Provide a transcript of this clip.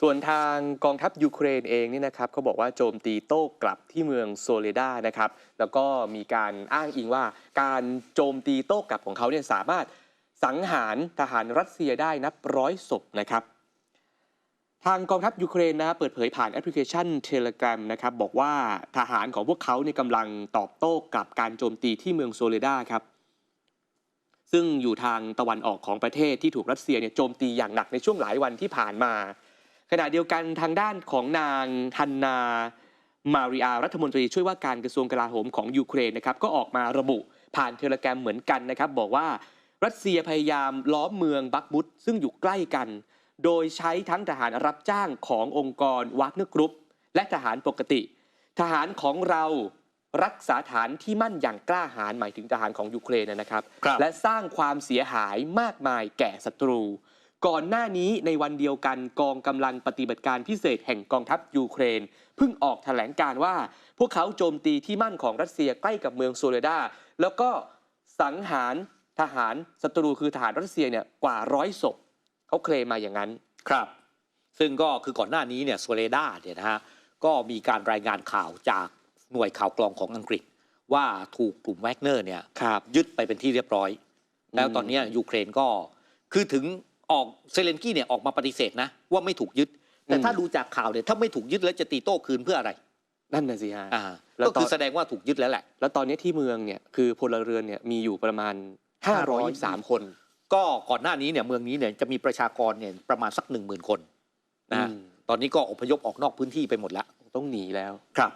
ส่วนทางกองทัพยูเครนเองนี่นะครับเขาบอกว่าโจมตีโต้กลับที่เมืองโซเลดานะครับแล้วก็มีการอ้างอิงว่า การโจมตีโต้กลับของเขาเนี่ยสามารถสังหารทหารรัสเซียได้นับร้อยศพนะครับ ทางกองทัพยูเครนนะเปิดเผยผ่านแอปพลิเคชัน Telegram นะครับบอกว่าทหารของพวกเขาเนี่ยกำลังตอบโต้กับการโจมตีที่เมืองโซเลดาครับซึ่งอยู่ทางตะวันออกของประเทศที่ถูกรัสเซียเนี่ยโจมตีอย่างหนักในช่วงหลายวันที่ผ่านมา ขณะเดียวกันทางด้านของนางฮันนามาริอารัฐมนตรีช่วยว่าการกระทรวงกลาโหมของยูเครนนะครับก็ออกมาระบุผ่านเทเลแกรมเหมือนกันนะครับ บอกว่ารัสเซียพยายามล้อมเมืองบักมุดซึ่งอยู่ใกล้กัน โดยใช้ทั้งทหารรับจ้างขององค์กรวากเนกรุ๊ป และทหารปกติ ทหารของเรารักษาฐานที่มั่นอย่างกล้าหาญหมายถึงทหารของยูเครนนะครับครับและสร้างความเสียหายมากมายแก่ศัตรู ก่อนหน้านี้ในวันเดียวกันกองกำลังปฏิบัติการพิเศษแห่งกองทัพยูเครนเพิ่งออกแถลงการว่า พวกเขาโจมตีที่มั่นของรัสเซียใกล้กับเมืองโซเลดา แล้วก็สังหารทหารศัตรูคือทหารรัสเซียเนี่ยกว่าร้อยศพเขาเคลมมาอย่างนั้นครับ ซึ่งก็คือก่อนหน้านี้เนี่ยโซเลดาเนี่ยนะฮะก็มีการรายงานข่าวจากหน่วยข่าวกรองของอังกฤษ ว่าถูกกลุ่มแวกเนอร์เนี่ยครับยึดไปเป็นที่เรียบร้อย แล้วตอนเนี้ยยูเครนก็คือถึง ออกเซเลนกี้เนี่ยออกมาปฏิเสธนะว่าไม่ถูกยึด แต่ถ้าอืมดูจากข่าวเนี่ยถ้าไม่ถูกยึดแล้วจะตีโต้คืนเพื่ออะไร นั่นน่ะสิฮะอ่าแล้วก็คือตอนแสดงว่าถูกยึดแล้วแหละ แล้วตอนนี้ที่เมืองเนี่ยคือพลเรือนเนี่ยมีอยู่ประมาณ 523 คน ก็ก่อนหน้านี้เนี่ยเมืองนี้เนี่ยจะมีประชากรเนี่ยประมาณสักหนึ่งหมื่นคนนะฮะอืมตอนนี้ก็อพยพออกนอกพื้นที่ไปหมดแล้วต้องหนีแล้วครับ